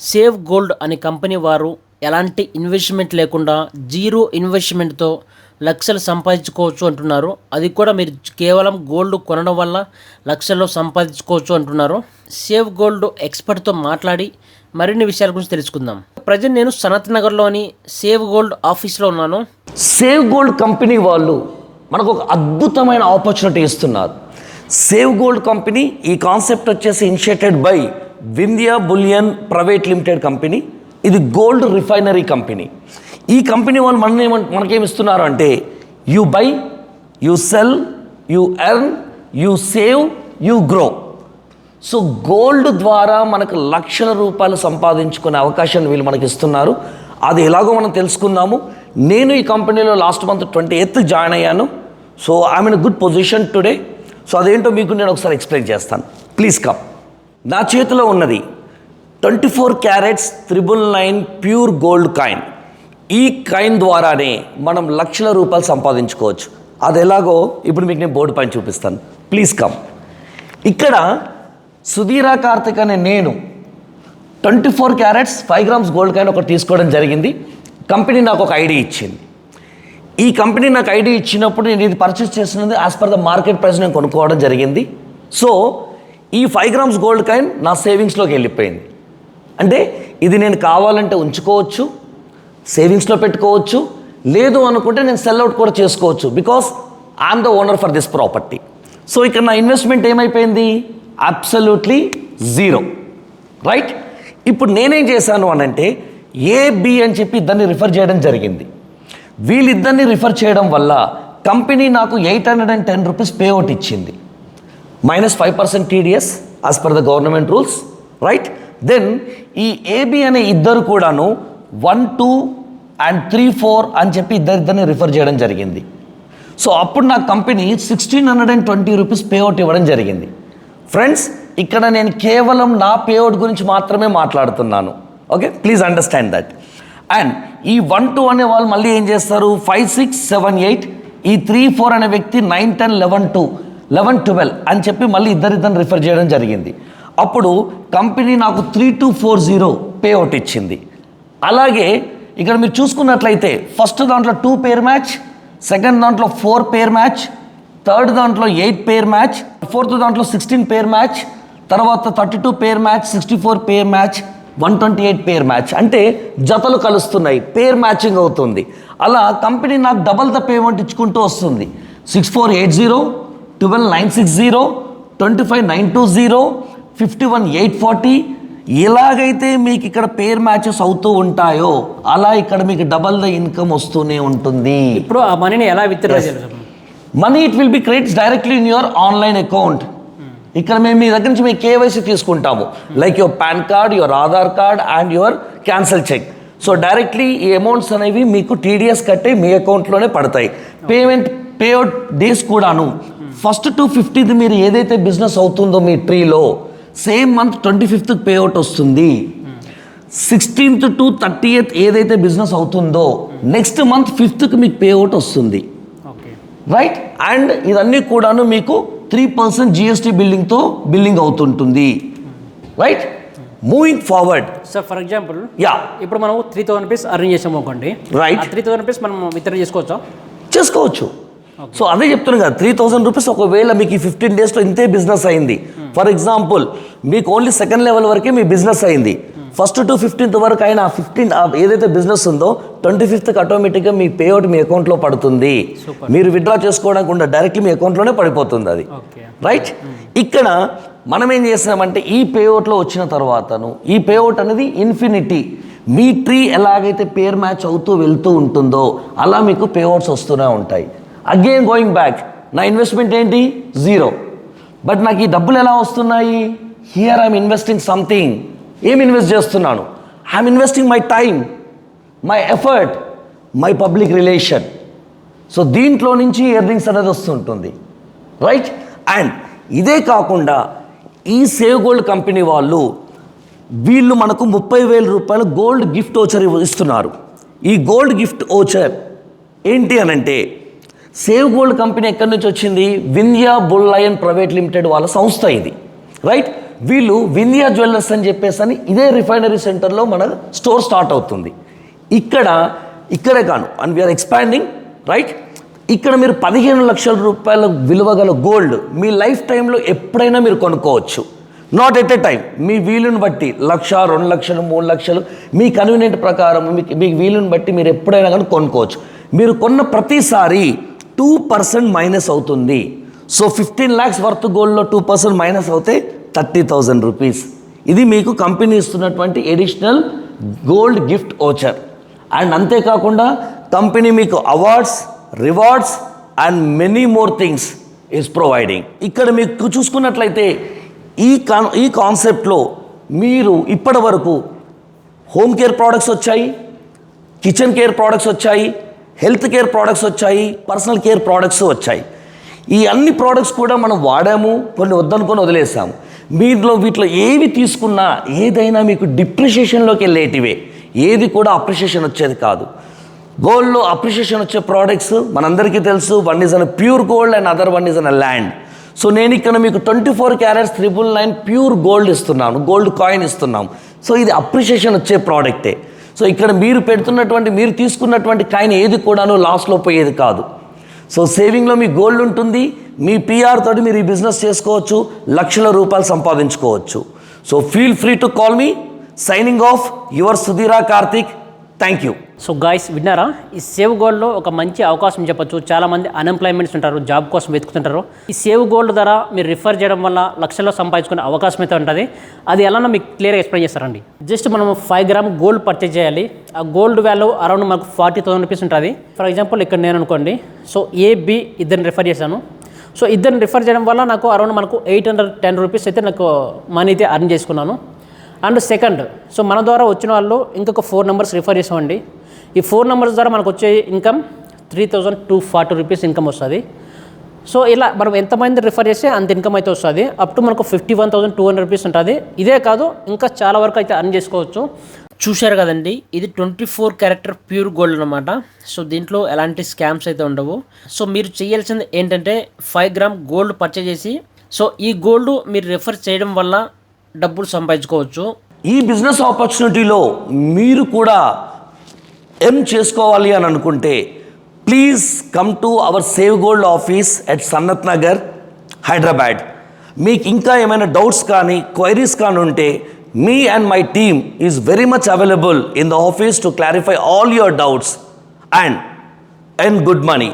Save gold అనే company వారు ఎలాంటి ఇన్వెస్ట్మెంట్ లేకుండా జీరో ఇన్వెస్ట్మెంట్తో లక్షలు సంపాదించుకోవచ్చు అంటున్నారు. అది కూడా మీరు కేవలం గోల్డ్ కొనడం వల్ల లక్షల్లో సంపాదించుకోవచ్చు అంటున్నారు. సేవ్ గోల్డ్ ఎక్స్పర్ట్తో మాట్లాడి మరిన్ని విషయాల గురించి తెలుసుకుందాం. ప్రజెంట్ నేను సనత్ నగర్లోని సేవ్ గోల్డ్ ఆఫీస్లో ఉన్నాను. సేవ్ గోల్డ్ కంపెనీ వాళ్ళు మనకు ఒక అద్భుతమైన ఆపర్చునిటీ ఇస్తున్నారు. సేవ్ గోల్డ్ కంపెనీ ఈ కాన్సెప్ట్ వచ్చేసి initiated by Vindhya bullion private limited company ఇది గోల్డ్ రిఫైనరీ కంపెనీ. ఈ కంపెనీ వాళ్ళు మన మనకేమి ఇస్తున్నారు అంటే you buy you sell you earn you save you grow so gold ద్వారా మనకు లక్షల రూపాయలు సంపాదించుకునే అవకాశాన్ని వీళ్ళు మనకి ఇస్తున్నారు అది ఎలాగో మనం తెలుసుకుందాము. నేను ఈ కంపెనీలో last month twenty eighth join అయ్యాను. So I'm in good position today so అదేంటో మీకు నేను ఒకసారి ఎక్స్ప్లెయిన్ చేస్తాను. ప్లీజ్ కమ్ నా చేతిలో ఉన్నది twenty four carats triple nine pure gold coin. ఈ కాయిన్ ద్వారానే మనం లక్షల రూపాయలు సంపాదించుకోవచ్చు. అది ఎలాగో ఇప్పుడు మీకు నేను బోర్డు పైన చూపిస్తాను. Please come. ఇక్కడ సుధీరా కార్తిక్ అనే నేను twenty four carats five grams gold coin ఒకటి తీసుకోవడం జరిగింది. కంపెనీ నాకు ఒక ఐడి ఇచ్చింది. ఈ కంపెనీ నాకు ఐడి ఇచ్చినప్పుడు నేను ఇది పర్చేస్ చేస్తున్నది as per the market price నేను కొనుక్కోవడం జరిగింది. సో ఈ ఫైవ్ గ్రామ్స్ గోల్డ్ కాయిన్ నా సేవింగ్స్లోకి వెళ్ళిపోయింది. అంటే ఇది నేను కావాలంటే ఉంచుకోవచ్చు సేవింగ్స్లో పెట్టుకోవచ్చు లేదు అనుకుంటే నేను సెల్ అవుట్ కూడా చేసుకోవచ్చు because I'm the owner for this property so ఇక్కడ నా ఇన్వెస్ట్మెంట్ ఏమైపోయింది? అబ్సల్యూట్లీ జీరో రైట్ ఇప్పుడు నేనేం చేశాను అనంటే అంటే ఏ బి అని చెప్పి ఇద్దరిని రిఫర్ చేయడం జరిగింది. వీళ్ళిద్దరిని రిఫర్ చేయడం వల్ల కంపెనీ నాకు eight hundred and ten rupees pay out ఇచ్చింది. Minus five percent TDS as per the government rules right then ఈ ఏబి అనే ఇద్దరు కూడాను one two and three four అని చెప్పి ఇద్దరిద్దరిని రిఫర్ చేయడం జరిగింది. సో అప్పుడు నా company sixteen hundred and twenty rupees payout ఇవ్వడం జరిగింది. ఫ్రెండ్స్ ఇక్కడ నేను కేవలం నా పేఅవుట్ గురించి మాత్రమే మాట్లాడుతున్నాను. Okay please understand that and ఈ వన్ టూ అనే వాళ్ళు మళ్ళీ ఏం చేస్తారు? ఫైవ్ సిక్స్ సెవెన్ ఎయిట్ ఈ త్రీ ఫోర్ అనే వ్యక్తి nine ten eleven two eleven twelve అని చెప్పి మళ్ళీ ఇద్దరిద్దరిని రిఫర్ చేయడం జరిగింది. అప్పుడు కంపెనీ నాకు three two four zero pay out ఇచ్చింది. అలాగే ఇక్కడ మీరు చూసుకున్నట్లయితే ఫస్ట్ దాంట్లో టూ పేర్ మ్యాచ్ సెకండ్ దాంట్లో ఫోర్ పేర్ మ్యాచ్ థర్డ్ దాంట్లో ఎయిట్ పేర్ మ్యాచ్ ఫోర్త్ దాంట్లో సిక్స్టీన్ పేర్ మ్యాచ్ తర్వాత thirty two pair match sixty four pair match one twenty eight pair match అంటే జతలు కలుస్తున్నాయి పేర్ మ్యాచింగ్ అవుతుంది. అలా కంపెనీ నాకు డబల్ ద పేమెంట్ ఇచ్చుకుంటూ వస్తుంది. Six four eight zero twelve nine six zero twenty five nine two zero fifty one eight forty ఎలాగైతే మీకు ఇక్కడ పేర్ మ్యాచెస్ అవుతూ ఉంటాయో అలా ఇక్కడ మీకు డబల్ ద ఇన్కమ్ వస్తూనే ఉంటుంది. ఇప్పుడు ఆ మనీని ఎలా విత్డ్రా చేయాలి money it will be credits directly in your online account ఇక్కడ మేము మీ దగ్గర నుంచి మీ కేవైసీ తీసుకుంటాము. Like your PAN card your Aadhaar card and your cancel cheque so directly ఈ అమౌంట్స్ అనేవి మీకు టీడీఎస్ కట్టి మీ అకౌంట్లోనే పడతాయి. పేమెంట్ పేఅవుట్ డేస్ కూడాను. ఫస్ట్ టు ఫిఫ్టీది మీరు ఏదైతే బిజినెస్ అవుతుందో మీ ట్రీలో same month twenty fifth payout వస్తుంది. సిక్స్టీన్త్ టు థర్టీ ఎయిత్ ఏదైతే బిజినెస్ అవుతుందో నెక్స్ట్ మంత్ ఫిఫ్త్కి మీకు పేఅవుట్ వస్తుంది. ఓకే. రైట్ అండ్ ఇదన్నీ కూడాను మీకు త్రీ పర్సెంట్ జిఎస్టీ బిల్లింగ్తో బిల్లింగ్ అవుతుంటుంది. Right moving forward sir for example yeah ఇప్పుడు మనం త్రీ థౌసండ్ రూపీస్ అర్న్ చేసాము అనుకోండి. Right. త్రీ థౌసండ్ రూపీస్ మనం విత్డ్రా చేసుకోవచ్చా? చేసుకోవచ్చు. సో అదే చెప్తున్నాను కదా త్రీ థౌసండ్ రూపీస్ ఒకవేళ మీకు ఈ ఫిఫ్టీన్ డేస్లో ఇంతే బిజినెస్ అయింది. ఫర్ ఎగ్జాంపుల్ మీకు ఓన్లీ సెకండ్ లెవెల్ వరకే మీ బిజినెస్ అయింది. ఫస్ట్ టు ఫిఫ్టీన్త్ వరకు అయినా ఫిఫ్టీన్ ఏదైతే బిజినెస్ ఉందో ట్వంటీ ఫిఫ్త్కి ఆటోమేటిక్గా మీ పేఅవుట్ మీ అకౌంట్లో పడుతుంది. మీరు విత్డ్రా చేసుకోవడానికి ఉండ డైరెక్ట్లీ మీ అకౌంట్లోనే పడిపోతుంది అది. రైట్ ఇక్కడ మనం ఏం చేస్తున్నామంటే ఈ పేఅవుట్లో వచ్చిన తర్వాతను ఈ పేఅవుట్ అనేది ఇన్ఫినిటీ మీ ట్రీ ఎలాగైతే పేర్ మ్యాచ్ అవుతూ వెళ్తూ ఉంటుందో అలా మీకు పేఅవుట్స్ వస్తూనే ఉంటాయి. అగైన్ గోయింగ్ బ్యాక్ నా ఇన్వెస్ట్మెంట్ ఏంటి? జీరో బట్ నాకు ఈ డబ్బులు ఎలా వస్తున్నాయి? హియర్ ఐఎమ్ ఇన్వెస్టింగ్ సంథింగ్ ఏం ఇన్వెస్ట్ చేస్తున్నాను? I'm investing my time my effort my public relation so దీంట్లో నుంచి ఎర్నింగ్స్ అనేది వస్తుంటుంది. రైట్ అండ్ ఇదే కాకుండా ఈ సేవ్ గోల్డ్ కంపెనీ వాళ్ళు వీళ్ళు మనకు ముప్పై వేల రూపాయల గోల్డ్ గిఫ్ట్ ఓచర్ ఇస్తున్నారు. ఈ గోల్డ్ గిఫ్ట్ ఓచర్ ఏంటి అని అంటే సేవ్ గోల్డ్ కంపెనీ ఎక్కడి నుంచి వచ్చింది? Vindhya bullion private limited వాళ్ళ సంస్థ ఇది. రైట్? వీళ్ళు వింధ్యా జ్యువెలర్స్ అని చెప్పేసి అని ఇదే రిఫైనరీ సెంటర్లో మన స్టోర్ స్టార్ట్ అవుతుంది. ఇక్కడ ఇక్కడే కాను. And we are expanding right? ఇక్కడ మీరు పదిహేను లక్షల రూపాయల విలువ గల గోల్డ్ మీ లైఫ్ టైంలో ఎప్పుడైనా మీరు కొనుక్కోవచ్చు. నాట్ ఎట్ ఎ టైం మీ వీలుని బట్టి లక్ష రెండు లక్షలు మూడు లక్షలు మీ కన్వీనియంట్ ప్రకారం మీకు మీ వీలుని బట్టి మీరు ఎప్పుడైనా కానీ కొనుక్కోవచ్చు. మీరు కొన్న ప్రతిసారి టూ పర్సెంట్ మైనస్ అవుతుంది. సో ఫిఫ్టీన్ ల్యాక్స్ వర్త్ గోల్డ్లో టూ పర్సెంట్ మైనస్ అవుతే థర్టీ థౌజండ్ రూపీస్ ఇది మీకు కంపెనీ ఇస్తున్నటువంటి additional gold gift voucher and అంతేకాకుండా కంపెనీ మీకు awards rewards and many more things is providing ఇక్కడ మీకు చూసుకున్నట్లయితే ఈ కాన్ ఈ కాన్సెప్ట్లో మీరు ఇప్పటి వరకు హోమ్ కేర్ ప్రోడక్ట్స్ వచ్చాయి కిచెన్ కేర్ ప్రోడక్ట్స్ వచ్చాయి హెల్త్ కేర్ ప్రోడక్ట్స్ వచ్చాయి పర్సనల్ కేర్ ప్రోడక్ట్స్ వచ్చాయి. ఈ అన్ని ప్రోడక్ట్స్ కూడా మనం వాడాము కొన్ని వద్దనుకొని వదిలేసాము. మీలో వీటిలో ఏవి తీసుకున్నా ఏదైనా మీకు డిప్రిషియేషన్లోకి వెళ్ళేటివే. ఏది కూడా అప్రిషియేషన్ వచ్చేది కాదు. గోల్డ్లో అప్రిషియేషన్ వచ్చే ప్రోడక్ట్స్ మనందరికీ తెలుసు. One is an pure gold and other one is an land. So నేను ఇక్కడ మీకు twenty four carats triple nine pure gold ఇస్తున్నాను. గోల్డ్ కాయిన్ ఇస్తున్నాం సో ఇది అప్రిషియేషన్ వచ్చే ప్రోడక్టే. సో ఇక్కడ మీరు పెడుతున్నటువంటి మీరు తీసుకున్నటువంటి కాయిన్ ఏది కూడాను లాస్లో పోయేది కాదు. సో సేవింగ్లో మీ గోల్డ్ ఉంటుంది మీ పిఆర్ తోటి మీరు ఈ బిజినెస్ చేసుకోవచ్చు లక్షల రూపాయలు సంపాదించుకోవచ్చు. So feel free to call me signing off your Sudheera Karthik. Thank you so guys విన్నారా? ఈ సేవ్ గోల్డ్లో ఒక మంచి అవకాశం చెప్పొచ్చు. చాలామంది అన్ఎంప్లాయ్మెంట్స్ ఉంటారు జాబ్ కోసం వెతుకుతుంటారు. ఈ సేవ్ గోల్డ్ ద్వారా మీరు రిఫర్ చేయడం వల్ల లక్షల్లో సంపాదించుకునే అవకాశం అయితే ఉంటుంది. అది ఎలానో మీకు క్లియర్గా ఎక్స్ప్లెయిన్ చేస్తారండి జస్ట్ మనం ఫైవ్ గ్రామ్ గోల్డ్ పర్చేజ్ చేయాలి. ఆ గోల్డ్ వాల్యూ అరౌండ్ మనకు ఫార్టీ థౌసండ్ రూపీస్ ఉంటుంది. ఫర్ ఎగ్జాంపుల్ ఇక్కడ నేను అనుకోండి. సో ఏ బి ఇద్దరిని రిఫర్ చేశాను. సో ఇద్దరిని రిఫర్ చేయడం వల్ల నాకు అరౌండ్ మనకు ఎయిట్ హండ్రెడ్ టెన్ రూపీస్ అయితే నాకు మనీ అయితే అర్న్ చేసుకున్నాను. అండ్ సెకండ్ సో మన ద్వారా వచ్చిన వాళ్ళు ఇంకొక ఫోర్ నెంబర్స్ రిఫర్ చేసామండి. ఈ ఫోర్ నెంబర్స్ ద్వారా మనకు వచ్చే income three thousand two forty rupees income వస్తుంది. సో ఇలా మనం ఎంతమంది రిఫర్ చేస్తే అంత ఇన్కమ్ అయితే వస్తుంది. అప్ టు మనకు fifty one thousand two hundred rupees ఉంటుంది. ఇదే కాదు ఇంకా చాలా వరకు అయితే అర్న్ చేసుకోవచ్చు. చూశారు కదండి ఇది twenty four character pure gold అనమాట సో దీంట్లో ఎలాంటి స్కామ్స్ అయితే ఉండవు. సో మీరు చేయాల్సింది ఏంటంటే ఫైవ్ గ్రామ్ గోల్డ్ పర్చేజ్ చేసి సో ఈ గోల్డ్ మీరు రిఫర్ చేయడం వల్ల డబ్బులు సంపాదించుకోవచ్చు. ఈ బిజినెస్ ఆపర్చునిటీలో మీరు కూడా ఎం చేసుకోవాలి అని అనుకుంటే please come to our save gold office at Sanath Nagar Hyderabad మీకు ఇంకా ఏమైనా డౌట్స్ కానీ క్వైరీస్ కానీ ఉంటే me and my team is very much available in the office to clarify all your doubts and and good money